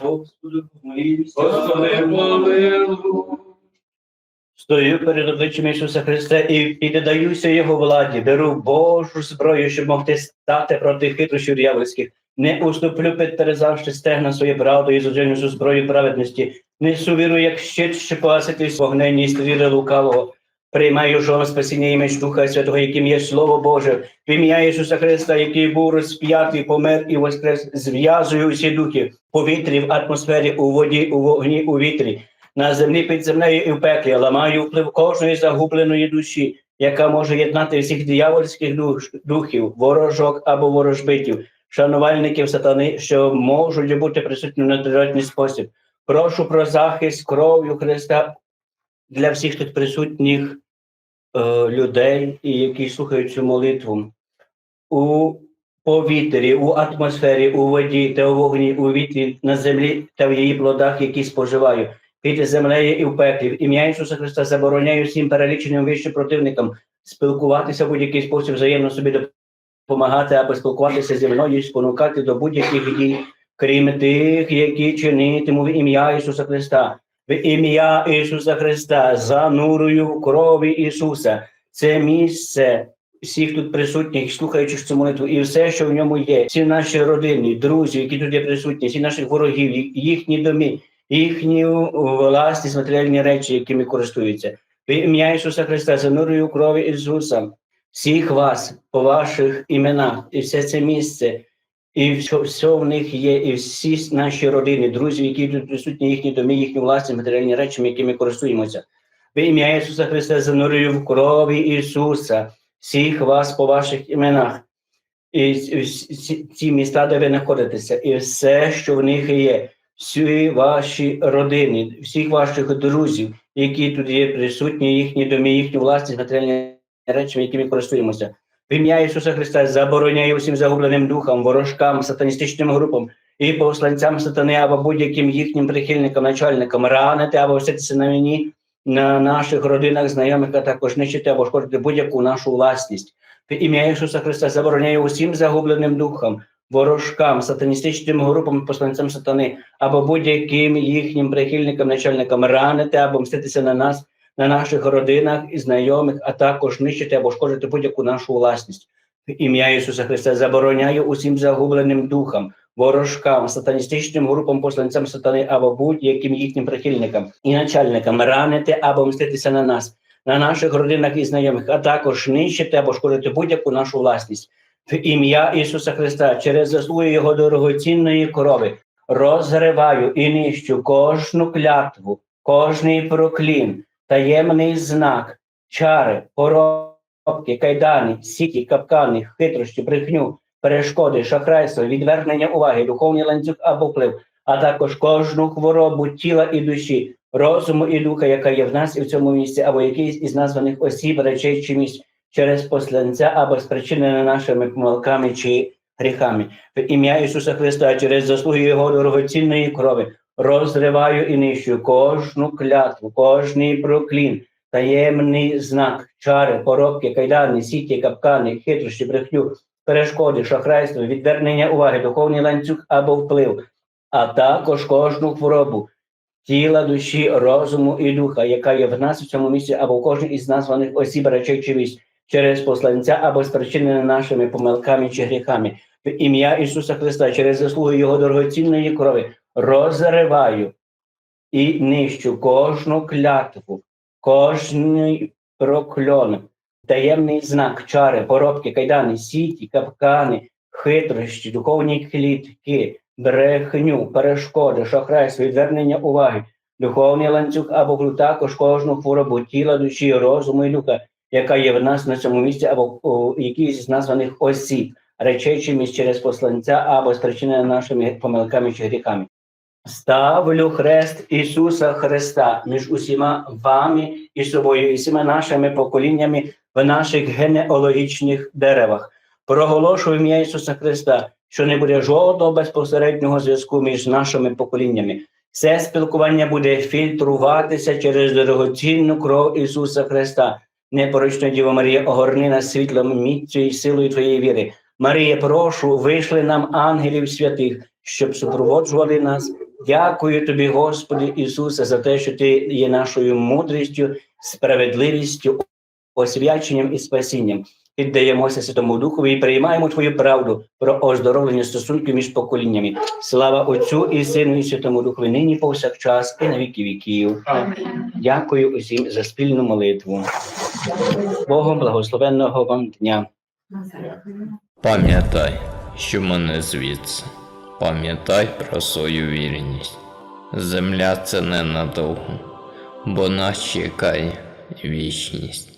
Господи. Господи, помилуй. Стою перед обличчям Ісуса Христа і піддаюся Його владі, беру Божу зброю, щоб могти стати проти хитрощів дьявольських. Не уступлю, підтерезавши стегна своє правду і заженю зброю праведності. Несу віру, як щит, що паситись вогненні стріли лукавого. Приймаю жон спасіння і меч Духа Святого, яким є Слово Боже, в ім'я Ісуса Христа, який був розп'ятий, помер і воскрес, зв'язую усі духи в повітрі, в атмосфері, у воді, у вогні, у вітрі на землі під землею і в пеклі, ламаю вплив кожної загубленої душі, яка може єднати всіх диявольських душ, духів, ворожок або ворожбитів, шанувальників сатани, що можуть бути присутні на природний спосіб. Прошу про захист кров'ю Христа для всіх тут присутніх е, людей, які слухають цю молитву. У повітрі, у атмосфері, у воді та у вогні, у вітрі, на землі та в її плодах, які споживаю під землею і в пеклі. В ім'я Ісуса Христа забороняю всім переліченим вище противникам спілкуватися в будь-який спосіб взаємно собі допомагати або спілкуватися зі мною і спонукати до будь-яких дій, крім тих, які чинитиму в ім'я Ісуса Христа. В ім'я Ісуса Христа занурую крові Ісуса. Це місце всіх тут присутніх, слухаючих цю молитву, і все, що в ньому є, всі наші родини, друзі, які тут є присутні, всі наших ворогів, їхні доми, їхню власність, матеріальні речі, якими користуються. В ім'я Ісуса Христа занурюю крові Ісуса, всіх вас по ваших іменах, і все це місце, і все, все в них є, і всі наші родини, друзі, які тут присутні, їхні доми, їхні власні матеріальні речі, якими користуємося. В ім'я Ісуса Христа занурюю в крові Ісуса, всіх вас по ваших іменах. І ці- ці міста, де ви знаходитеся, і все, що в них є, всі ваші родини, всіх ваших друзів, які тут є присутні, їхні домі, їхні власні матеріальні речі, якими користуємося. В ім'я Ісуса Христа забороняю всім загубленим духам, ворожкам, сатаністичним групам і посланцям сатани або будь-яким їхнім прихильникам, начальникам ранити або вситися на мені, на наших родинах, знайомих, а також нищити або шкодити будь-яку нашу власність. В ім'я Ісуса Христа забороняю усім загубленим духам, ворожкам, сатаністичним групам, посланцям сатани або будь-яким їхнім прихильникам, начальникам ранити або мститися на нас, на наших родинах і знайомих, а також нищити або шкодити будь-яку нашу власність. В ім'я Ісуса Христа забороняю усім загубленим духам, ворожкам, сатаністичним групам, посланцям сатани або будь-яким їхнім прихильникам і начальникам ранити або мститися на нас, на наших родинах і знайомих, а також нищити або шкодити будь-яку нашу власність. В ім'я Ісуса Христа через заслуги Його дорогоцінної корови розриваю і нищу кожну клятву, кожний проклін, таємний знак, чари, поробки, кайдани, сіті, капкани, хитрощі, брехню, перешкоди, шахрайство, відвернення уваги, духовний ланцюг або вплив, а також кожну хворобу тіла і душі, розуму і духа, яка є в нас і в цьому місці, або якийсь із названих осіб, речей чи місць через посланця або спричинене нашими помилками чи гріхами. В ім'я Ісуса Христа через заслуги Його дорогоцінної крові розриваю і нищу кожну клятву, кожний проклін, таємний знак, чари, поробки, кайдани, сіті, капкани, хитрощі, брехню, перешкоди, шахрайство, відвернення уваги, духовний ланцюг або вплив, а також кожну хворобу. Тіла, душі, розуму і духа, яка є в нас в цьому місці або в кожній із названих осіб речей чи місць, через посланця або спричинене нашими помилками чи гріхами. В ім'я Ісуса Христа через заслуги Його дорогоцінної крові розриваю і нищу кожну клятву, кожний прокльон, таємний знак, чари, поробки, кайдани, сіті, капкани, хитрощі, духовні клітки, брехню, перешкоди, шахрайство, відвернення уваги, духовний ланцюг або глу, також кожну хворобу тіла, душі, розуму і духа, яка є в нас на цьому місці, або у якійсь з названих осіб, речей чи місць через посланця або спричинена нашими помилками чи гріхами. Ставлю хрест Ісуса Христа між усіма вами і собою, і всіма нашими поколіннями в наших генеалогічних деревах. Проголошую ім'я Ісуса Христа, що не буде жодного безпосереднього зв'язку між нашими поколіннями. Це спілкування буде фільтруватися через дорогоцінну кров Ісуса Христа. Непорочна Діва Марія, огорни нас світлом, міцю і силою Твоєї віри. Марія, прошу, вийшли нам ангелів святих, щоб супроводжували нас Дякую тобі, Господи Ісусе, за те, що ти є нашою мудрістю, справедливістю, освяченням і спасінням. Піддаємося Святому Духові і приймаємо Твою правду про оздоровлення стосунків між поколіннями. Слава Отцю і Сину, і Святому Духові, нині повсякчас і на віки віків. Дякую усім за спільну молитву. Богом благословенного вам дня. Пам'ятай, що мене звідси. Пам'ятай про свою вірність. Земля це ненадовго, бо нас чекає вічність.